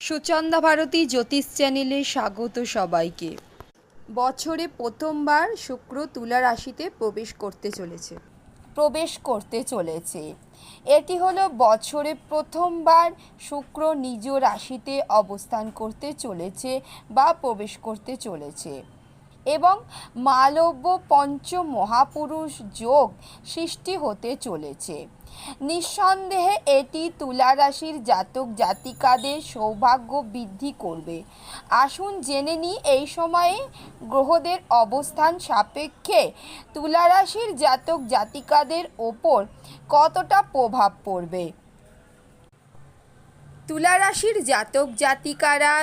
সুচন্দা ভারতী জ্যোতিষ চ্যানেলে স্বাগত সবাইকে। বছরে প্রথমবার শুক্র তুলা রাশিতে প্রবেশ করতে চলেছে। প্রবেশ করতে চলেছে। এটি হলো বছরে প্রথমবার শুক্র নিজ রাশিতে অবস্থান করতে চলেছে বা প্রবেশ করতে চলেছে। এবং মালব্য পঞ্চ মহাপুরুষ যোগ সৃষ্টি হতে চলেছে। নিঃসন্দেহে এটি তুলা রাশির জাতক জাতিকাদের সৌভাগ্য বৃদ্ধি করবে। আসুন জেনে নিই, এই সময়ে গ্রহদের অবস্থান সাপেক্ষে তুলা রাশির জাতক জাতিকাদের ওপর কতটা প্রভাব পড়বে? তুলা রাশির জাতক জাতিকারা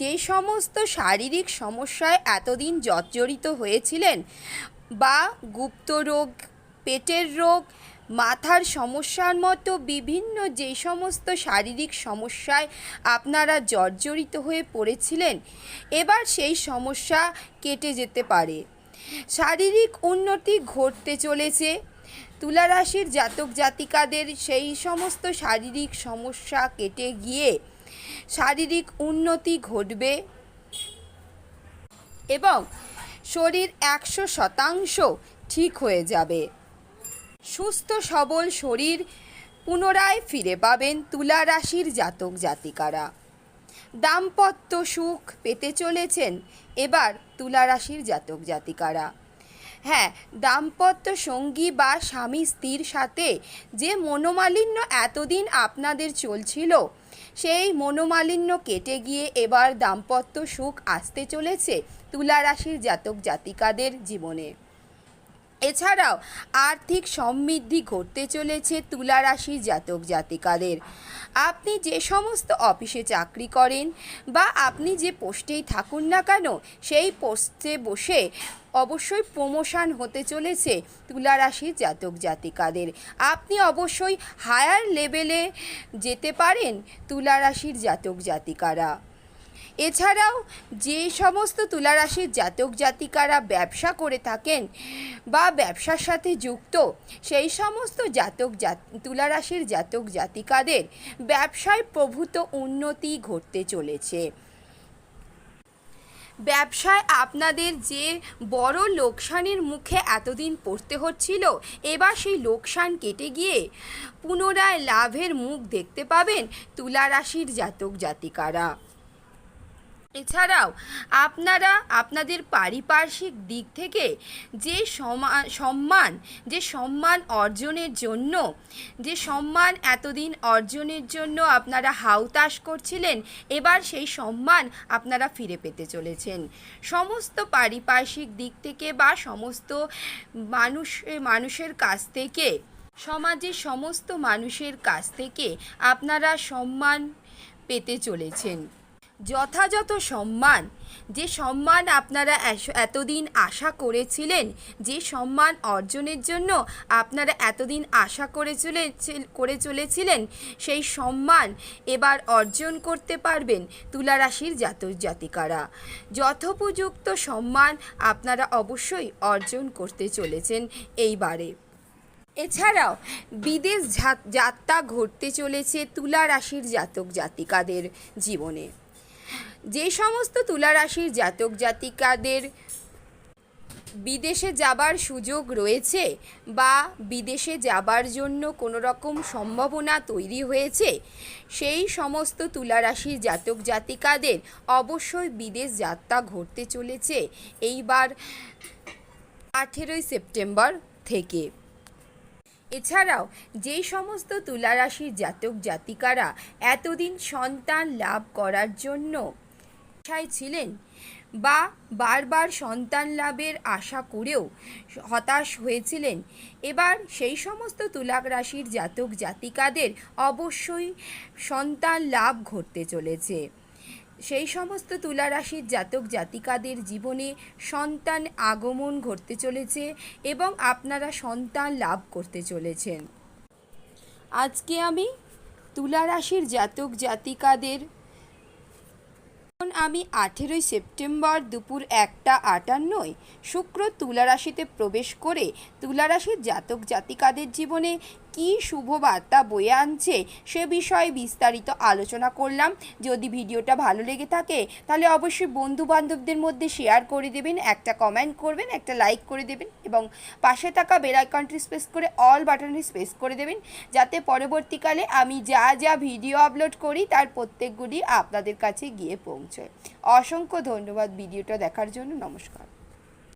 যে সমস্ত শারীরিক সমস্যায় এতদিন জর্জরিত হয়েছিলেন বা গুপ্ত রোগ, পেটের রোগ মাথার সমস্যার মতো বিভিন্ন যে সমস্ত শারীরিক সমস্যায় আপনারা জর্জরিত হয়ে পড়েছিলেন, এবার সেই সমস্যা কেটে যেতে পারে। শারীরিক উন্নতি ঘটতে চলেছে। তুলারাশির জাতক জাতিকাদের সেই সমস্ত শারীরিক সমস্যা কেটে গিয়ে শারীরিক উন্নতি ঘটবে এবং শরীর একশো শতাংশ ঠিক হয়ে যাবে। সুস্থ সবল শরীর পুনরায় ফিরে পাবেন তুলা রাশির জাতক জাতিকারা। দাম্পত্য সুখ পেতে চলেছেন এবার তুলা রাশির জাতক জাতিকারা। হ্যাঁ দাম্পত্য সঙ্গী বা স্বামী স্ত্রীর সাথে যে মনোমালিন্য এতদিন আপনাদের চলছিল, সেই মনোমালিন্য কেটে গিয়ে এবার দাম্পত্য সুখ আসতে চলেছে তুলা রাশির জাতক জাতিকাদের জীবনে। এছাড়াও আর্থিক সমৃদ্ধি ঘটতে চলেছে তুলা রাশির জাতক জাতিকাদের। আপনি যে সমস্ত অফিসে চাকরি করেন বা আপনি যে পোস্টেই থাকুন না কেন, সেই পোস্টে বসে অবশ্যই প্রমোশন হতে চলেছে তুলা রাশির জাতক জাতিকাদের। আপনি অবশ্যই হায়ার লেভেলে যেতে পারেন তুলা রাশির জাতক জাতিকারা। এছাড়াও যে সমস্ত তুলারাশির জাতক জাতিকারা ব্যবসা করে থাকেন বা ব্যবসার সাথে যুক্ত, সেই সমস্ত জাতক জাত, তুলারাশির জাতক জাতিকাদের ব্যবসায় প্রভূত উন্নতি ঘটতে চলেছে। ব্যবসায় আপনাদের যে বড় লোকসানের মুখে এতদিন পড়তে হচ্ছিল, এবার সেই লোকসান কেটে গিয়ে পুনরায় লাভের মুখ দেখতে পাবেন তুলা রাশির জাতক জাতিকারা। এছাড়াও আপনারা আপনাদের পারিপার্শ্বিক দিক থেকে যে সমা- সম্মান, যে সম্মান অর্জনের জন্য, যে সম্মান এতদিন অর্জনের জন্য আপনারা হাউতাস করছিলেন, এবার সেই সম্মান আপনারা ফিরে পেতে চলেছেন। সমস্ত পারিপার্শ্বিক দিক থেকে বা সমস্ত মানুষ, মানুষের কাছ থেকে, সমাজের সমস্ত মানুষের কাছ থেকে আপনারা সম্মান পেতে চলেছেন। যথাযথ সম্মান। যে সম্মান আপনারা এতদিন আশা করেছিলেন, যে সম্মান অর্জনের জন্য আপনারা এতদিন আশা করে চলে করে চলেছিলেন, সেই সম্মান এবার অর্জন করতে পারবেন তুলা রাশির জাতক জাতিকারা। যথোপযুক্ত সম্মান আপনারা অবশ্যই অর্জন করতে চলেছেন এইবারে। এছাড়াও বিদেশ যাত্রা ঘটতে চলেছে তুলা রাশির জাতক জাতিকাদের জীবনে। যে সমস্ত তুলারাশির জাতক জাতিকাদের বিদেশে যাবার সুযোগ রয়েছে বা বিদেশে যাবার জন্য কোনো রকম সম্ভাবনা তৈরি হয়েছে, সেই সমস্ত তুলারাশির জাতক জাতিকাদের অবশ্যই বিদেশ যাত্রা ঘটতে চলেছে এইবার আঠেরোই সেপ্টেম্বর থেকে। এছাড়াও যেই সমস্ত তুলারাশির জাতক জাতিকারা এতদিন সন্তান লাভ করার জন্য আশায় ছিলেন বা বারবার সন্তান লাভের আশা করেও হতাশ হয়েছিলেন। এবার সেই সমস্ত তুলা রাশির জাতক জাতিকাদের অবশ্যই সন্তান লাভ ঘটতে চলেছে। সেই সমস্ত তুলা রাশির জাতক জাতিকাদের জীবনে সন্তান আগমন ঘটতে চলেছে এবং আপনারা সন্তান লাভ করতে চলেছেন। আজকে আমি তুলা রাশির জাতক জাতিকাদের আমি আঠেরোই সেপ্টেম্বর দুপুর একটা আটান্নয় শুক্র তুলা রাশিতে প্রবেশ করে তুলা রাশির জাতক জাতিকাদের জীবনে কী শুভবার্তা বয়ে আনছে সে বিষয়ে বিস্তারিত আলোচনা করলাম। যদি ভিডিওটা ভালো লেগে থাকে, তাহলে অবশ্যই বন্ধু বান্ধবদের মধ্যে শেয়ার করে দেবেন, একটা কমেন্ট করবেন, একটা লাইক করে দেবেন এবং পাশে থাকা বেল আইকনটি স্পেস করে অল বাটনটি স্পেস করে দেবেন। যাতে পরবর্তীকালে আমি যা যা ভিডিও আপলোড করি, তার প্রত্যেকগুলি আপনাদের কাছে গিয়ে পৌঁছয়। অসংখ্য ধন্যবাদ ভিডিওটা দেখার জন্য। নমস্কার।